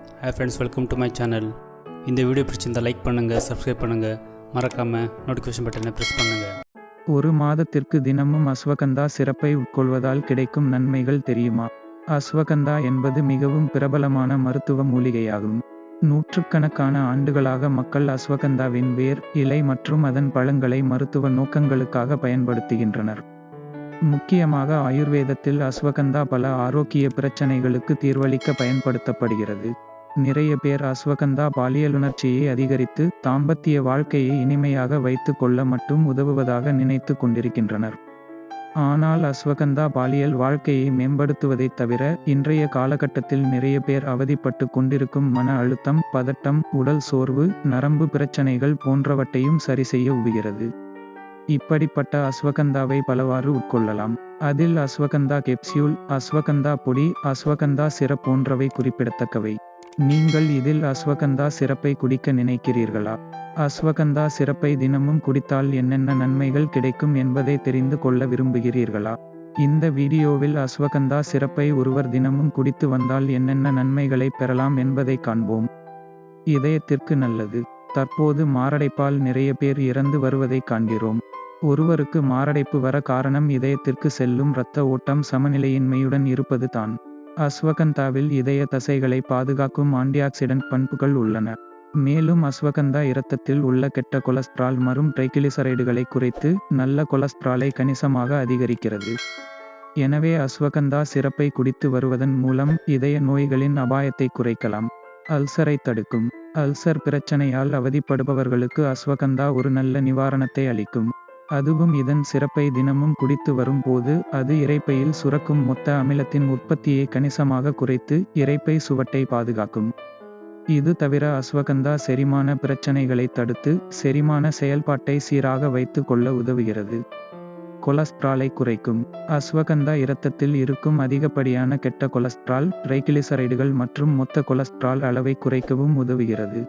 Hi friends welcome to my channel இந்த video பிடிச்சிருந்தால் like பண்ணுங்கள் சப்ஸ்கிரைப் பண்ணுங்கள் மறக்காமல் நோட்டிஃபிகேஷன் பட்டனை ப்ரெஸ் பண்ணுங்கள் ஒரு மாதத்திற்கு தினமும் அஸ்வகந்தா சிறப்பை உட்கொள்வதால் கிடைக்கும் நன்மைகள் தெரியுமா? அஸ்வகந்தா என்பது மிகவும் பிரபலமான மருத்துவ மூலிகையாகும். நூற்றுக்கணக்கான ஆண்டுகளாக மக்கள் அஸ்வகந்தாவின் வேர் இலை மற்றும் அதன் பழங்களை மருத்துவ நோக்கங்களுக்காக பயன்படுத்துகின்றனர். முக்கியமாக ஆயுர்வேதத்தில் அஸ்வகந்தா பல ஆரோக்கிய பிரச்சனைகளுக்கு தீர்வளிக்க பயன்படுத்தப்படுகிறது. நிறைய பேர் அஸ்வகந்தா பாலியலுணர்ச்சியை அதிகரித்து தாம்பத்திய வாழ்க்கையை இனிமையாக வைத்து கொள்ள மட்டும் உதவுவதாக நினைத்து கொண்டிருக்கின்றனர். ஆனால் அஸ்வகந்தா பாலியல் வாழ்க்கையை மேம்படுத்துவதைத் தவிர இன்றைய காலகட்டத்தில் நிறைய பேர் அவதிப்பட்டு கொண்டிருக்கும் மன அழுத்தம் பதட்டம் உடல் சோர்வு நரம்பு பிரச்சனைகள் போன்றவற்றையும் சரி செய்ய உதவுகிறது. இப்படிப்பட்ட அஸ்வகந்தாவை பலவாறு உட்கொள்ளலாம். அதில் அஸ்வகந்தா கெப்சியூல் அஸ்வகந்தா பொடி அஸ்வகந்தா சிரப் போன்றவை குறிப்பிடத்தக்கவை. நீங்கள் இதில் அஸ்வகந்தா சிறப்பை குடிக்க நினைக்கிறீர்களா? அஸ்வகந்தா சிறப்பை தினமும் குடித்தால் என்னென்ன நன்மைகள் கிடைக்கும் என்பதை தெரிந்து கொள்ள விரும்புகிறீர்களா? இந்த வீடியோவில் அஸ்வகந்தா சிறப்பை ஒருவர் தினமும் குடித்து வந்தால் என்னென்ன நன்மைகளை பெறலாம் என்பதை காண்போம். இதயத்திற்கு நல்லது. தற்போது மாரடைப்பால் நிறைய பேர் இறந்து வருவதை காண்கிறோம். ஒருவருக்கு மாரடைப்பு வர காரணம் இதயத்திற்கு செல்லும் இரத்த ஓட்டம் சமநிலையின்மையுடன் இருப்பது தான். அஸ்வகந்தாவில் இதய தசைகளை பாதுகாக்கும் ஆன்டிஆக்சிடென்ட் பண்புகள் உள்ளன. மேலும் அஸ்வகந்தா இரத்தத்தில் உள்ள கெட்ட கொலஸ்ட்ரால் மற்றும் ட்ரைகிளிசரைடுகளை குறைத்து நல்ல கொலஸ்ட்ராலை கணிசமாக அதிகரிக்கிறது. எனவே அஸ்வகந்தா சிறப்பை குடித்து வருவதன் மூலம் இதய நோய்களின் அபாயத்தை குறைக்கலாம். அல்சரை தடுக்கும். அல்சர் பிரச்சனையால் அவதிப்படுபவர்களுக்கு அஸ்வகந்தா ஒரு நல்ல நிவாரணத்தை அளிக்கும். அதுவும் இதன் சிறப்பை தினமும் குடித்து வரும்போது அது இறைப்பையில் சுரக்கும் மொத்த அமிலத்தின் உற்பத்தியை கணிசமாக குறைத்து இரைப்பை சுவட்டை பாதுகாக்கும். இது தவிர அஸ்வகந்தா செரிமான பிரச்சனைகளை தடுத்து செரிமான செயல்பாட்டை சீராக வைத்து கொள்ள உதவுகிறது. கொலஸ்ட்ராலை குறைக்கும். அஸ்வகந்தா இரத்தத்தில் இருக்கும் அதிகப்படியான கெட்ட கொலஸ்ட்ரால் ட்ரைகிளிசரைடுகள் மற்றும் மொத்த கொலஸ்ட்ரால் அளவை குறைக்கவும் உதவுகிறது.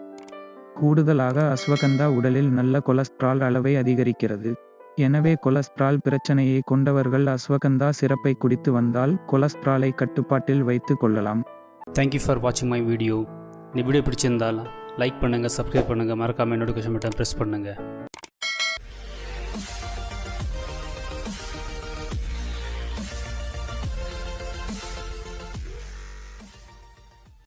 கூடுதலாக அஸ்வகந்தா உடலில் நல்ல கொலஸ்ட்ரால் அளவை அதிகரிக்கிறது. எனவே கொலஸ்ட்ரால் பிரச்சனையை கொண்டவர்கள் அஸ்வகந்தா சிறப்பை குடித்து வந்தால் கொலஸ்ட்ராலை கட்டுப்பாட்டில் வைத்து கொள்ளலாம். தேங்க்யூ ஃபார் வாட்சிங் மை வீடியோ இந்த வீடியோ பிடிச்சிருந்தால் லைக் பண்ணுங்கள் சப்ஸ்கிரைப் பண்ணுங்கள் மறக்காமல் நோட்டிஃபிகேஷன் பட்டன் ப்ரெஸ் பண்ணுங்கள்